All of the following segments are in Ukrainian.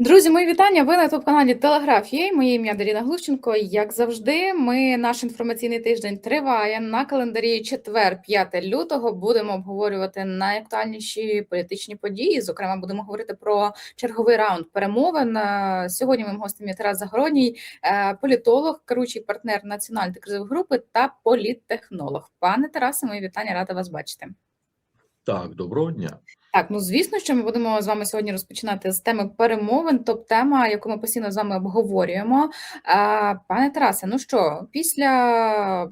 Друзі, мої вітання. Ви на ютуб-каналі Телеграф є. Моє ім'я Даріна Глущенко. Як завжди, ми наш інформаційний тиждень триває на календарі четвер, 5 лютого. Будемо обговорювати найактуальніші політичні події. Зокрема, будемо говорити про черговий раунд перемовин. Е, Сьогодні моїм гостем є Тарас Загородній, е, політолог, керуючий партнер національної кризової групи та політтехнолог. Пане Тарасе, мої вітання, рада вас бачити. Так, доброго дня. Так, ну звісно, що ми будемо з вами сьогодні розпочинати з теми перемовин, топ-тема, яку ми постійно з вами обговорюємо. Пане Тарасе, ну що, після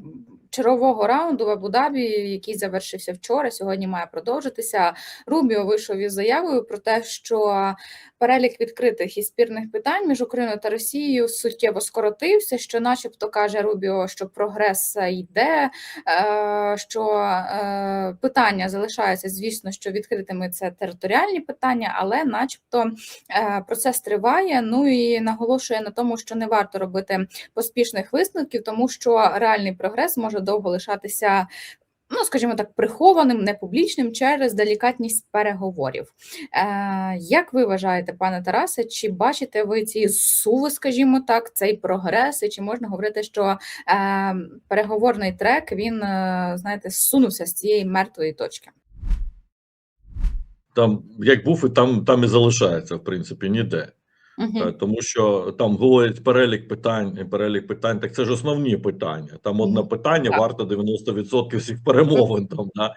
чергового раунду в Абу-Дабі, який завершився вчора, сьогодні має продовжитися. Рубіо вийшов із заявою про те, що перелік відкритих і спірних питань між Україною та Росією суттєво скоротився. Що, начебто, каже Рубіо, що прогрес йде, е, що е, питання залишаються, звісно, що відкритими це територіальні питання, але, начебто, е, процес триває. Ну і наголошує на тому, що не варто робити поспішних висновків, тому що реальний прогрес може довго лишатися. Ну, скажімо так, прихованим, непублічним через делікатність переговорів. Е, Як ви вважаєте, пане Тарасе, чи бачите ви ці суви, скажімо так, цей прогрес, і чи можна говорити, що е, переговорний трек він, е, знаєте, зсунувся з цієї мертвої точки? Там як був, і там, там і залишається, в принципі, ніде. Угу. Е, Тому що там говорять перелік питань, і перелік питань, так це ж основні питання. Там одне питання Так. варто 90% всіх перемовин. Там да.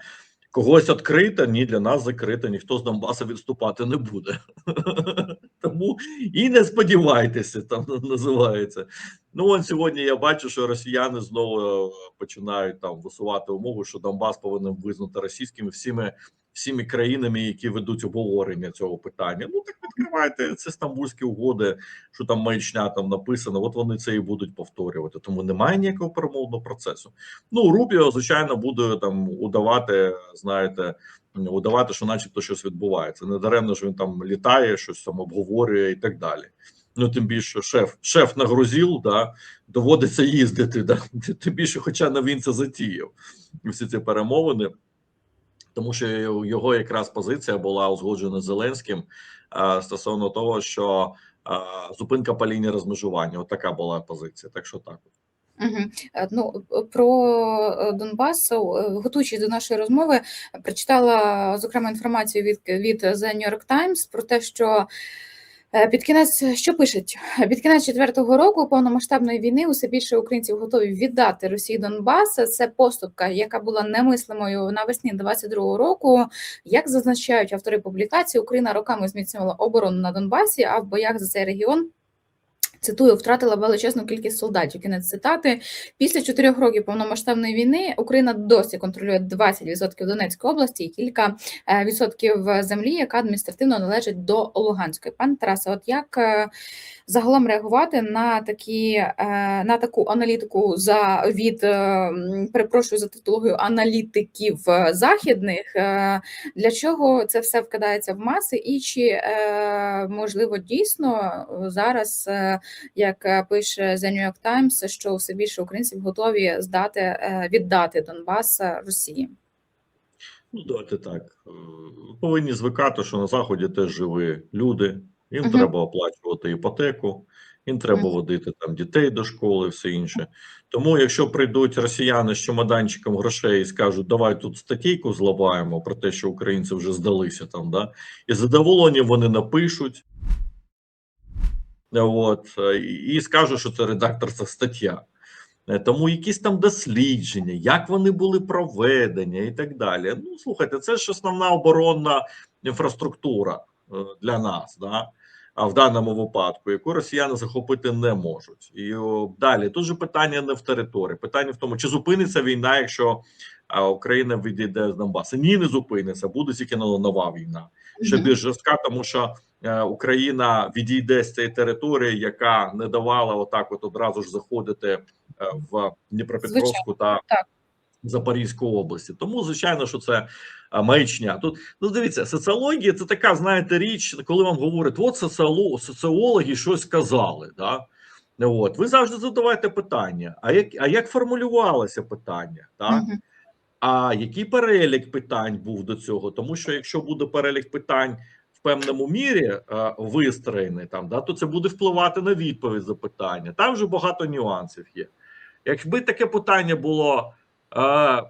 когось відкрите, ні для нас закрите, ніхто з Донбаса відступати не буде. Тому і не сподівайтеся, там називається. Ну от сьогодні я бачу, що росіяни знову е, починають там висувати умови, що Донбас повинен визнати російськими всіми всіми країнами, які ведуть обговорення цього питання. Ну так відкривайте це стамбульські угоди, що там маячня там написано. От вони це і будуть повторювати. Тому немає ніякого перемовного процесу. Ну Рубіо, звичайно, буде там удавати, знаєте. Удавати, що, начебто, щось відбувається. Не даремно ж він там літає, щось там обговорює і так далі. Ну, тим більше шеф, шеф нагрузів, да, доводиться їздити. Да, тим більше, хоча не він це затіяв, всі ці перемовини тому що його якраз позиція була узгоджена з Зеленським а, стосовно того, що а, зупинка по лінії розмежування. От така була позиція. Так що так. Угу. Ну про Донбас, готуючись до нашої розмови, прочитала зокрема інформацію від від The New York Times про те, що Е, під кінець що пишуть під кінець четвертого року повномасштабної війни усе більше українців готові віддати Росії Донбас. Це поступка, яка була немислимою навесні 22-го року. Як зазначають автори публікації, Україна роками зміцнювала оборону на Донбасі, а в боях за цей регіон. Цитую, втратила величезну кількість солдатів. Кінець цитати після чотирьох років повномасштабної війни Україна досі контролює 20% Донецької області і кілька відсотків землі, яка адміністративно належить до Луганської. Пан Тарасе, от як загалом реагувати на такі на таку аналітику за від перепрошую за титологію аналітиків західних? Для чого це все вкидається в маси, і чи можливо дійсно зараз? Як пише The New York Times, що все більше українців готові здати віддати Донбас Росії. Ну, давайте так. Повинні звикати, що на заході теж живі люди. Їм Мгм. треба оплачувати іпотеку, їм треба Мгм. водити там дітей до школи, все інше. Тому, якщо прийдуть росіяни з чемоданчиком грошей і скажуть, давай тут статейку зламаємо про те, що українці вже здалися там, да, і з задоволенням вони напишуть. От і скажу, що це редакторська стаття. Е, Тому якісь там дослідження, як вони були проведені, і так далі. Ну, слухайте, це ж основна оборонна інфраструктура е, для нас, да? а в даному випадку, яку росіяни захопити не можуть. І далі тут же питання не в території, питання в тому, чи зупиниться війна, якщо Україна відійде з Донбасу. Ні, не зупиниться, буде тільки нова війна. Ще більш жорстка, тому що Україна відійде з цієї території, яка не давала отак, от одразу ж заходити е, в Дніпропетровську та так. Запорізьку області. Тому звичайно, що це маячня. Тут ну дивіться, соціологія це така, знаєте, річ, коли вам говорять, от соціологи щось сказали. Да? От ви завжди задавайте питання: а як а як формулювалося питання? Так? Мгм. А який перелік питань був до цього? Тому що якщо буде перелік питань в певному мірі е, вистроєний там, да, то це буде впливати на відповідь запитання. Там вже багато нюансів є. Якби таке питання було, е,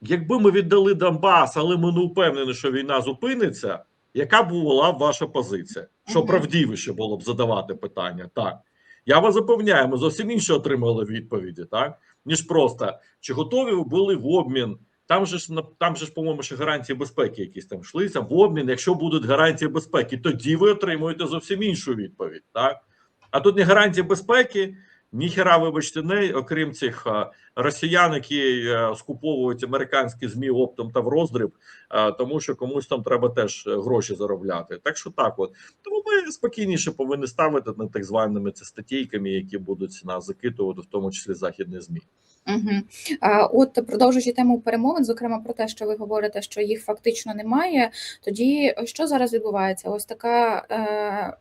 якби ми віддали Донбас, але ми не впевнені, що війна зупиниться, яка б була ваша позиція? Що правдивіше було б задавати питання? Так. Я вас запевняю, ми зовсім інше отримали відповіді, так? Ніж просто чи готові ви були в обмін там же ж там же ж, по-моєму, ще гарантії безпеки якісь там йшлися в обмін. Якщо будуть гарантії безпеки, тоді ви отримуєте зовсім іншу відповідь. Так а тут ні гарантії безпеки, ні хера, вибачте, не окрім цих росіян, які е, скуповують американські змі оптом та в роздріб, тому що комусь там треба теж е, гроші заробляти. Так що так, от тому ми спокійніше повинні ставити над так званими це статейками, які будуть нас закидувати, в тому числі західні змі. Угу. А, от продовжуючи тему перемовин, зокрема про те, що ви говорите, що їх фактично немає. Тоді що зараз відбувається? Ось така е,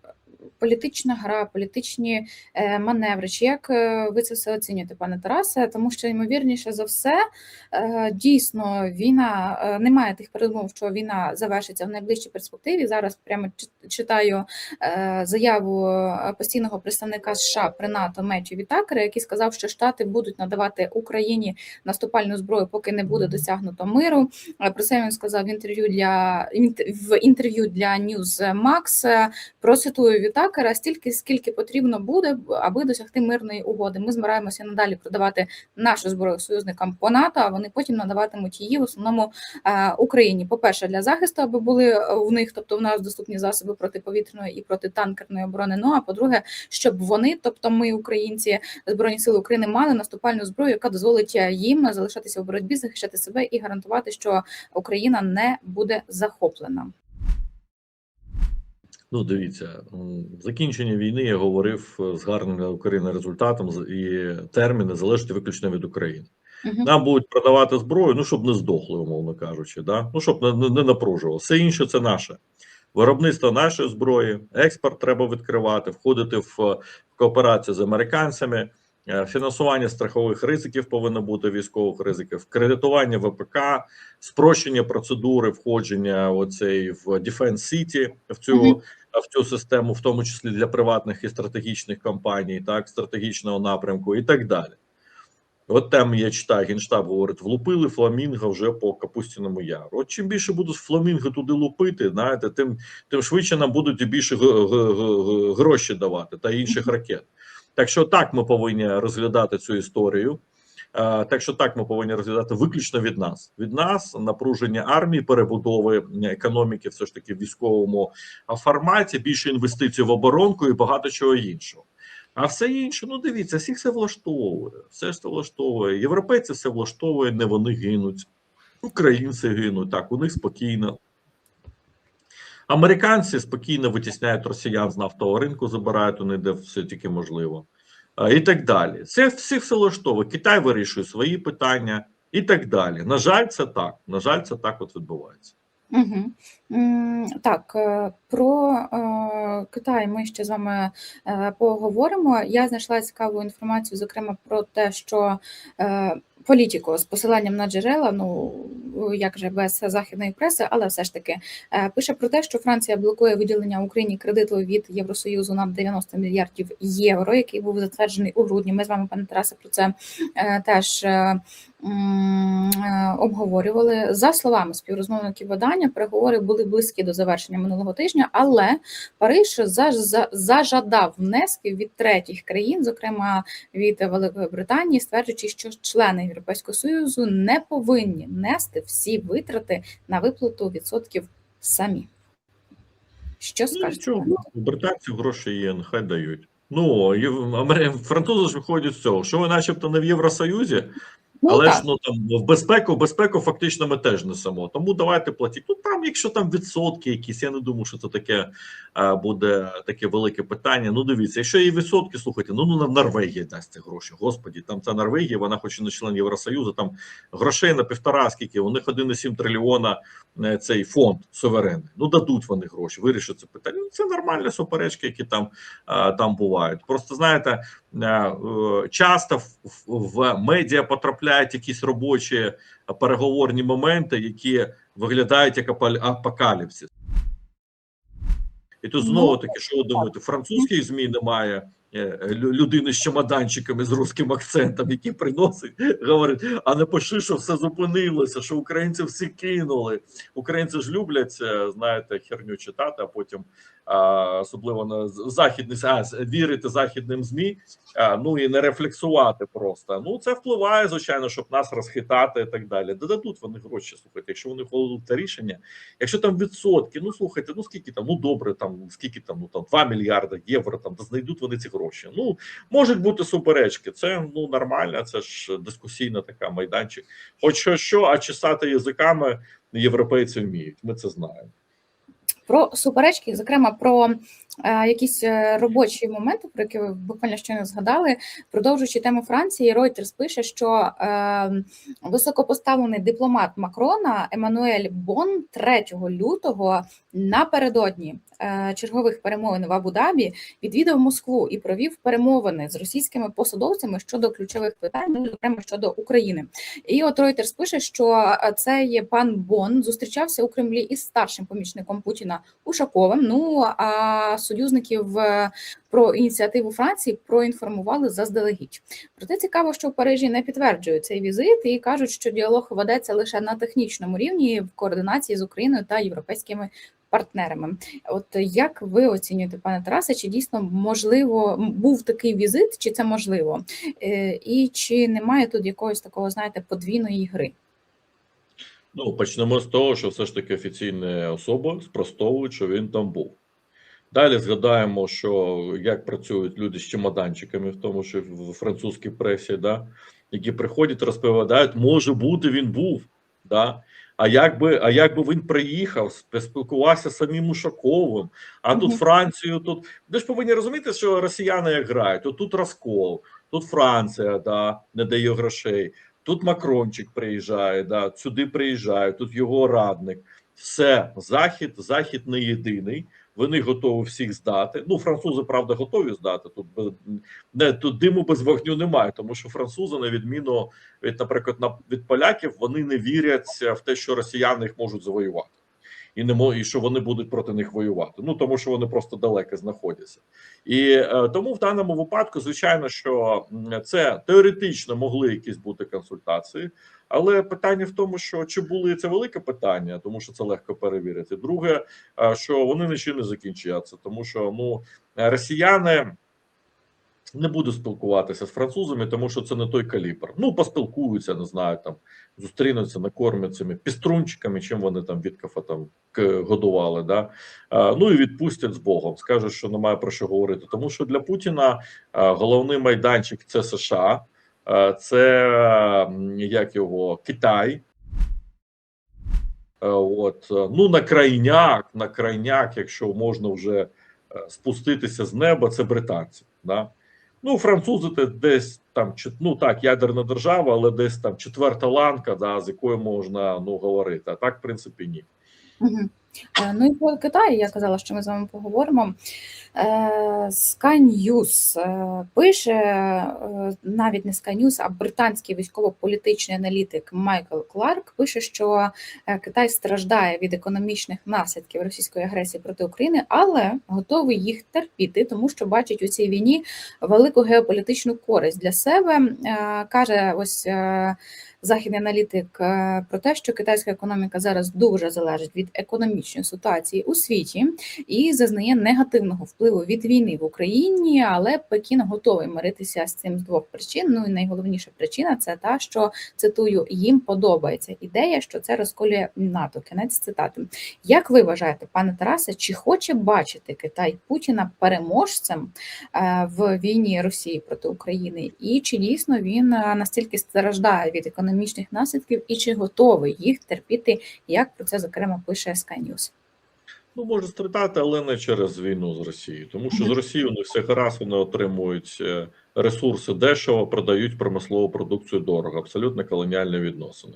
політична гра, політичні е, маневри. Чи як е, ви це все оцінюєте, пане Тарасе? Тому що ймовірніше за все, е, дійсно війна немає тих передумов, що війна завершиться в найближчій перспективі. Зараз прямо чит- читаю заяву постійного представника США при НАТО Меттю Вітакера, який сказав, що Штати будуть надавати Україні наступальну зброю, поки не буде досягнуто миру. Про це він сказав в інтерв'ю для в інтерв'ю для Newsmax. Процитую Вітакера стільки, скільки потрібно буде, аби досягти мирної угоди. Ми збираємося надалі продавати нашу зброю союзникам по НАТО, а вони потім надаватимуть її в основному е, Україні. По перше, для захисту, аби були е, в них, тобто в нас доступні засоби протиповітряної і протитанкерної оборони. Ну а по-друге, щоб вони, тобто ми, українці, збройні сили України, мали наступальну зброю, яка дозволить е, їм залишатися в боротьбі, захищати себе і гарантувати, що Україна не буде захоплена. Ну, дивіться, закінчення війни я говорив е, з гарним для України результатом і терміни залежать виключно від України. Угу. Нам будуть продавати зброю, ну щоб не здохли, умовно кажучи, да? ну щоб не, не, напружувало. Все інше це наше виробництво нашої зброї, експорт треба відкривати, входити е, в кооперацію з американцями. Е, Фінансування страхових ризиків повинно бути військових ризиків, кредитування ВПК, спрощення процедури входження оцей в Defense City, в цю Мгм. в цю систему, в тому числі для приватних і стратегічних компаній, так стратегічного напрямку і так далі. От там я читаю, генштаб говорить: влупили фламінго вже по Капустіному яру. От чим більше будуть фламінго туди лупити, знаєте, тим тим швидше нам будуть і більше гроші давати та інших ракет. Так що так ми повинні розглядати цю історію. Е, Так що так ми повинні розглядати виключно від нас. Від нас напруження армії, перебудови економіки, все ж таки в військовому форматі, більше інвестицій в оборонку і багато чого іншого. А все інше, ну дивіться, всіх все влаштовує. Все ж це влаштовує. Європейці все влаштовує, не вони гинуть. Українці гинуть, так, у них спокійно. Американці спокійно витісняють росіян з нафтового ринку, забирають них де все тільки можливо. І так далі. Це всіх все влаштовує. Китай вирішує свої питання і так далі. На жаль, це так. На жаль, це так от відбувається. Угу. Так, е, про е, Китай ми ще з вами е, поговоримо. Я знайшла цікаву інформацію, зокрема про те, що політико з посиланням на джерела, ну як же без західної преси, але все ж таки е, пише про те, що Франція блокує виділення Україні кредиту від Євросоюзу на 90 мільярдів євро, який був затверджений у грудні. Ми з вами, пане Тарасе, про це е, теж. е, обговорювали за словами співрозмовників видання. Переговори були близькі до завершення минулого тижня, але Париж за- за- зажадав внесків від третіх країн, зокрема від Великої Британії, стверджуючи, що члени Європейського союзу не повинні нести всі витрати на виплату відсотків самі. Що Ну, скажете? Ну, британців гроші є, нехай дають. Ну, французи ж виходять з цього, що ви начебто не в Євросоюзі, Ну, але так. ж ну там в безпеку, в безпеку фактично ми теж несемо. Тому давайте платіть. Ну там, якщо там відсотки якісь, я не думаю, що це таке е, буде таке велике питання. Ну дивіться, якщо є відсотки, слухайте, ну ну Норвегія дасть ці гроші. Господі, там ця Норвегія, вона хоч і не член Євросоюзу, там грошей на півтора скільки, у них 1,7 трильйона е, цей фонд суверенний. Ну дадуть вони гроші, вирішать це питання. Ну, це нормальні суперечки, які там, е, там бувають. Просто знаєте, часто в, медіа потрапляють якісь робочі е, переговорні моменти, які виглядають як апокаліпсис. І тут Ну, знову таки, що ви думаєте, французьких змі немає е, людини з чемоданчиками з русським акцентом, які приносить, говорить, а не пиши, що все зупинилося, що українці всі кинули. Українці ж люблять, е, знаєте, херню читати, а потім особливо на західний а, вірити західним змі, а, ну і не рефлексувати просто. Ну це впливає, звичайно, щоб нас розхитати і так далі. Де дадуть вони гроші. Слухайте, якщо вони ухвалили те рішення, якщо там відсотки, ну слухайте, ну скільки там, ну добре, там скільки там, ну там 2 мільярди євро, там де знайдуть вони ці гроші. Ну можуть бути суперечки. Це ну нормально, це ж дискусійна така майданчик. Хоч що, що, а чесати язиками європейці вміють. Ми це знаємо. Про суперечки, зокрема про е, якісь е, робочі моменти, про які ви буквально щойно згадали. Продовжуючи тему Франції, Reuters пише, що е, високопоставлений дипломат Макрона Еммануель Бон 3 лютого напередодні чергових перемовин в Абу-Дабі відвідав Москву і провів перемовини з російськими посадовцями щодо ключових питань, ну, зокрема щодо України. І от Reuters пише, що е, цей пан Бон зустрічався у Кремлі із старшим помічником Путіна Ушаковим. Ну а союзників е, про ініціативу Франції проінформували заздалегідь. Проте цікаво, що в Парижі не підтверджують цей візит і кажуть, що діалог ведеться лише на технічному рівні в координації з Україною та європейськими. Партнерами, от як ви оцінюєте, пане Тарасе, чи дійсно можливо був такий візит, чи це можливо, Е, і чи немає тут якогось такого, знаєте, подвійної гри? Ну, почнемо з того, що все ж таки офіційна особа спростовує, що він там був. Далі згадаємо, що як працюють люди з чемоданчиками, в тому, що в французькій пресі, да, які приходять, розповідають, може бути, він був. Да? А як би, а як би він приїхав, спілкувався з самим Ушаковим, а тут Францію, тут ви ж повинні розуміти, що росіяни як грають, от тут розкол, тут Франція да, не дає грошей, тут Макрончик приїжджає, да, сюди приїжджає, тут його радник. Все, захід, захід не єдиний. Вони готові всіх здати. Ну, французи, правда, готові здати. Тут не тут диму без вогню немає, тому що французи, на відміну від, наприклад, на від поляків, вони не вірять в те, що росіяни їх можуть завоювати, і не мо, і що вони будуть проти них воювати. Ну тому що вони просто далеко знаходяться. І е, тому в даному випадку, звичайно, що це теоретично могли якісь бути консультації. Але питання в тому, що чи були це велике питання, тому що це легко перевірити. Друге, е, що вони нічим не закінчаться, тому що ну е, росіяни не будуть спілкуватися з французами, тому що це не той калібр. Ну поспілкуються, не знаю, там зустрінуться, накормлять цими піструнчиками, чим вони там Віткафа там годували. Да? Е, Ну і відпустять з Богом. Скажуть, що немає про що говорити. Тому що для Путіна е, головний майданчик це США. Е, Це м, як його Китай. Е, От ну на крайняк, на крайняк, якщо можна вже е, спуститися з неба, це британці. Да? Ну, французи це десь там ну так, ядерна держава, але десь там четверта ланка, да, з якою можна ну говорити. А так, в принципі, ні. Е, Ну і про Китай я казала, що ми з вами поговоримо. Е, Sky е, пише навіть не Sky а британський військово-політичний аналітик Майкл Кларк пише, що Китай страждає від економічних наслідків російської агресії проти України, але готовий їх терпіти, тому що бачить у цій війні велику геополітичну користь для себе. Каже, ось. Західний аналітик е, про те, що китайська економіка зараз дуже залежить від економічної ситуації у світі і зазнає негативного впливу від війни в Україні, але Пекін готовий миритися з цим з двох причин. Ну і найголовніша причина це та, що цитую, їм подобається ідея, що це розколює НАТО. Кінець цитати. Як ви вважаєте, пане Тарасе, чи хоче бачити Китай Путіна переможцем е, в війні Росії проти України, і чи дійсно він е, настільки страждає від економічних наслідків, і чи готовий їх терпіти, як про це зокрема пише News? Ну, може страдати, але не через війну з Росією. Тому що з. Росією у них все гаразд, вони отримують е, ресурси дешево, продають промислову продукцію дорого, абсолютно колоніальні відносини.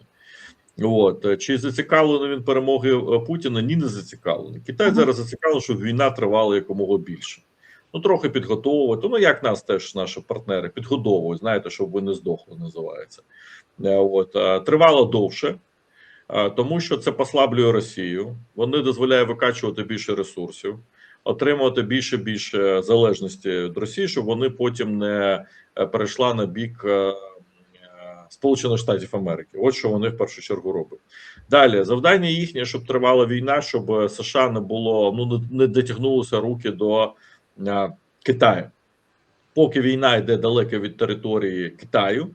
От е, чи зацікавлений він перемоги е, Путіна? Ні, не зацікавлений. Китай зараз зацікавлений, щоб війна тривала якомога більше. Ну, трохи підготовувати. Ну, як нас теж наші партнери підготовують, знаєте, щоб ви не здохли, називається. Е, От е, тривало довше, е, тому що це послаблює Росію. Вони дозволяє викачувати більше ресурсів. отримувати більше більше залежності від Росії, щоб вони потім не перейшла на бік Сполучених Штатів Америки. От що вони в першу чергу роблять. Далі завдання їхнє, щоб тривала війна, щоб США не було ну не, дотягнулося руки до е, Китаю. Поки війна йде далеко від території Китаю,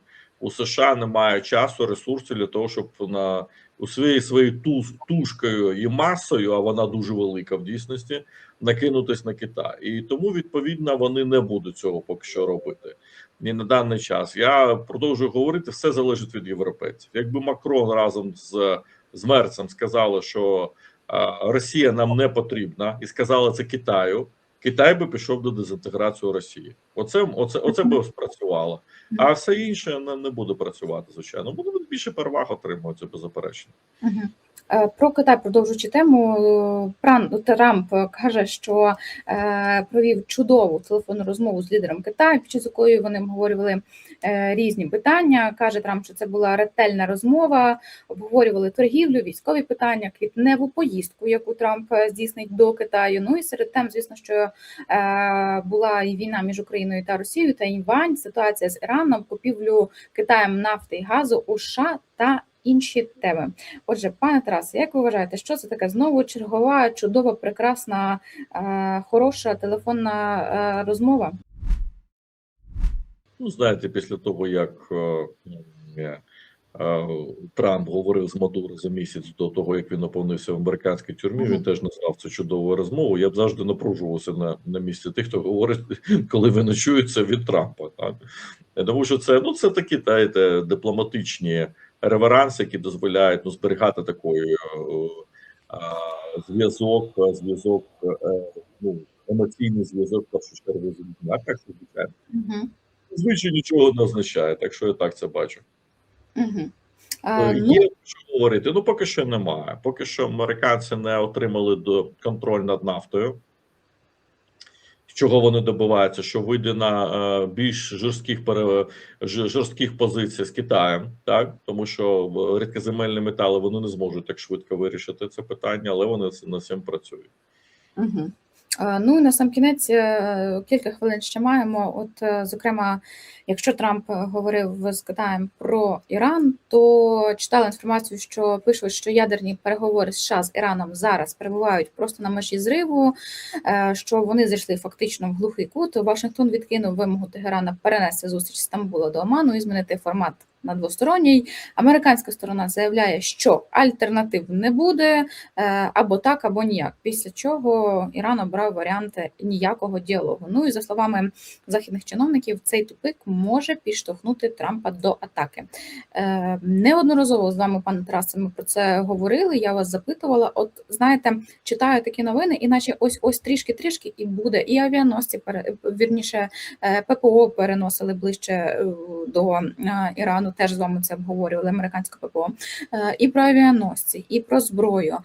у США немає часу, ресурсів для того, щоб на у своєю своєю туз, тушкою і масою, а вона дуже велика в дійсності, накинутись на Китай. І тому відповідно вони не будуть цього поки що робити. І на даний час я продовжую говорити, все залежить від європейців. Якби Макрон разом з, з Мерцем сказали, що а, Росія нам не потрібна, і сказали це Китаю. Китай би пішов до дезінтеграції Росії. Оце оце, оце би спрацювало. А все інше не, не буде працювати. Звичайно, буде більше переваг отримувати, беззаперечно. Е, Про Китай продовжуючи тему, е, Трамп каже, що е, провів чудову телефонну розмову з лідером Китаю, під час якої вони обговорювали різні питання. каже Трамп, що це була ретельна розмова. Обговорювали торгівлю, військові питання, квітневу поїздку, яку Трамп здійснить до Китаю. Ну і серед тем, звісно, що була і війна між Україною та Росією, та Інвань, ситуація з Іраном, купівлю Китаєм нафти і газу у США та інші теми. Отже, пане Тарасе, як ви вважаєте, що це таке знову чергова, чудова, прекрасна, е, хороша телефонна е, розмова? Ну, знаєте, після того, як е, Трамп говорив з Мадуро за місяць до того, як він опинився в американській тюрмі, він теж назвав це чудовою розмовою. Я б завжди напружувався на, на місці тих, хто говорить, коли ви чуєте від Трампа. Так? Тому що це ну це такі знаєте, дипломатичні реверанси, які дозволяють ну, зберігати такий е, е, зв'язок, е, зв'язок, ну, емоційний зв'язок в першу чергу з людьми. А так, звичайно. Угу. Звичайно, нічого не означає, так що я так це бачу. Угу. А, ну, що говорити. Ну поки що немає. Поки що американці не отримали контроль над нафтою. Чого вони добиваються? Що вийде на е, більш жорстких пере, жорстких позицій з Китаєм, так тому що е, рідкоземельні метали вони не зможуть так швидко вирішити це питання, але вони над цим працюють. Угу. Ну і на сам кінець е, кілька хвилин ще маємо. От, е, зокрема, якщо Трамп говорив з Китаєм про Іран, то читала інформацію, що пишуть, що ядерні переговори США з Іраном зараз перебувають просто на межі зриву, е, що вони зайшли фактично в глухий кут. Вашингтон відкинув вимогу Тегерана перенести зустріч Стамбула до Оману і змінити формат на двосторонній. Американська сторона заявляє, що альтернатив не буде е, або так, або ніяк. Після чого Іран обрав варіанти ніякого діалогу. Ну і за словами західних чиновників, цей тупик може підштовхнути Трампа до атаки. Е, Неодноразово з вами, пане Тарасе, ми про це говорили. Я вас запитувала. От знаєте, читаю такі новини, іначе ось ось трішки-трішки і буде. І авіаносці вірніше е, ППО переносили ближче до Ірану. Теж з вами це обговорювали американське ППО. Е, і про авіаносці, і про зброю.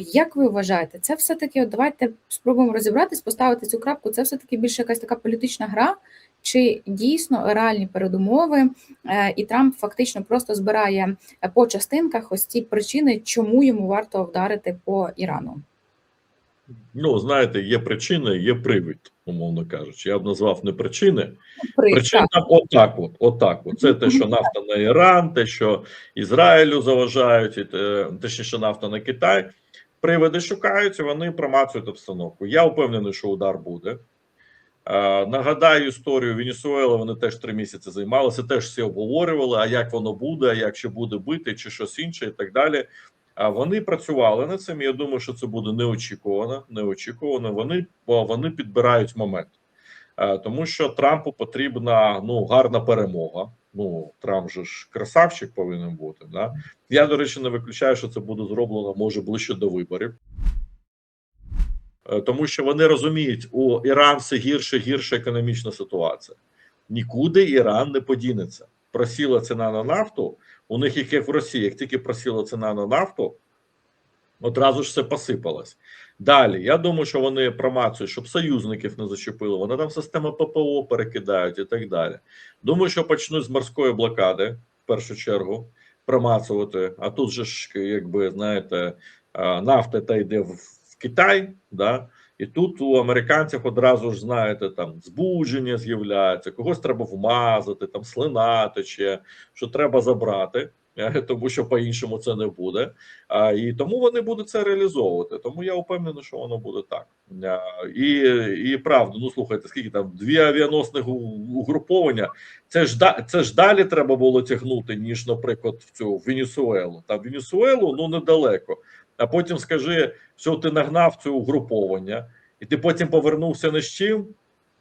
Як ви вважаєте, це все-таки, от давайте спробуємо розібратись, поставити цю крапку. Це все-таки більше якась така політична гра, чи дійсно реальні передумови, е, і Трамп фактично просто збирає е, по частинках ось ці причини, чому йому варто вдарити по Ірану? Ну знаєте, є причини, є привід, умовно кажучи. Я б назвав не причини, При, Причина так. отак, от, отак. От. Це те, що нафта на Іран, те, що Ізраїлю заважають, і те, точніше, нафта на Китай. Приводи шукаються, вони промацують обстановку. Я впевнений, що удар буде. Е, нагадаю історію Венесуели, вони теж три місяці займалися, теж всі обговорювали, а як воно буде, а як ще буде бити, чи щось інше, і так далі. Вони працювали над цим. Я думаю, що це буде неочікувано. Неочікувано. Вони, вони підбирають момент. Е, тому що Трампу потрібна ну гарна перемога. Ну Трамп же ж красавчик повинен бути. Да? Я до речі не виключаю, що це буде зроблено може ближче до виборів. Е, Тому що вони розуміють, у Іран все гірше, гірша економічна ситуація. Нікуди Іран не подінеться. Просіла ціна на нафту. У них, як в Росії, як тільки просіла ціна на нафту, одразу ж все посипалось. Далі, я думаю, що вони промацують, щоб союзників не зачепили. Вони там систему ППО перекидають і так далі. Думаю, що почнуть з морської блокади в першу чергу промацувати. А тут же ж, якби знаєте, нафта та йде в Китай, да? І тут у американців одразу ж знаєте, там збудження з'являється, когось треба вмазати, там слина тече, що треба забрати, е, тому що по-іншому це не буде. А, і тому вони будуть це реалізовувати. Тому я впевнений, що воно буде так. І, і правда, ну слухайте, скільки там дві авіаносних угруповання. Це ж це ж далі треба було тягнути, ніж, наприклад, в цю Венесуелу. Там Венесуелу ну недалеко. А потім скажи, що ти нагнав це угруповання, і ти потім повернувся не з чим.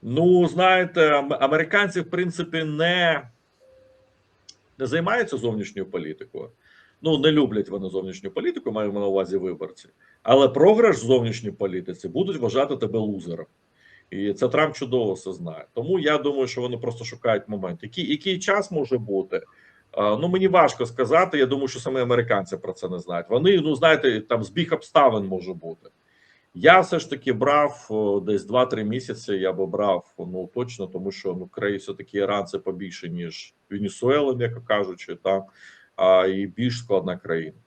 Ну, знаєте, американці, в принципі, не, не займаються зовнішньою політикою. Ну, не люблять вони зовнішню політику, маємо на увазі виборці. Але програш в зовнішній політиці будуть вважати тебе лузером. І це Трамп чудово все знає. Тому я думаю, що вони просто шукають момент. Який, який час може бути? Ну мені важко сказати. Я думаю, що саме американці про це не знають. Вони, ну знаєте, там збіг обставин може бути. Я все ж таки брав десь 2-3 місяці. Я би брав ну точно, тому що ну краї все таки Іран це побільше ніж Венесуела, м'яко кажучи, так а і більш складна країна.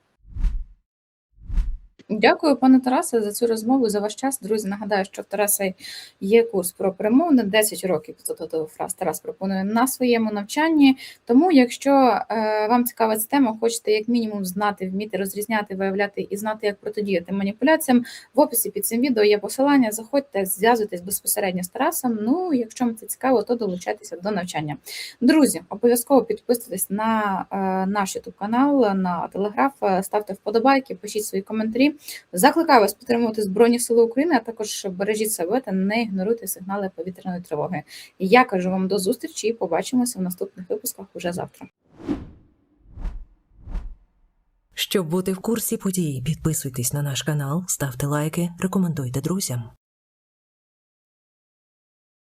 Дякую, пане Тарасе, за цю розмову, за ваш час. Друзі, нагадаю, що в Тараса є курс про перемовини. 10 років тут фраз Тарас пропонує на своєму навчанні. Тому, якщо е, вам цікава ця тема, хочете як мінімум знати, вміти розрізняти, виявляти і знати, як протидіяти маніпуляціям, в описі під цим відео є посилання. Заходьте, зв'язуйтесь безпосередньо з Тарасом. Ну, якщо вам це цікаво, то долучайтеся до навчання. Друзі, обов'язково підписуйтесь на е, наш YouTube канал, на телеграф, е, ставте вподобайки, пишіть свої коментарі. Закликаю вас підтримувати Збройні Сили України, а також бережіть себе та не ігноруйте сигнали повітряної тривоги. Я кажу вам до зустрічі і побачимося в наступних випусках уже завтра. Щоб бути в курсі подій, підписуйтесь на наш канал, ставте лайки, рекомендуйте друзям.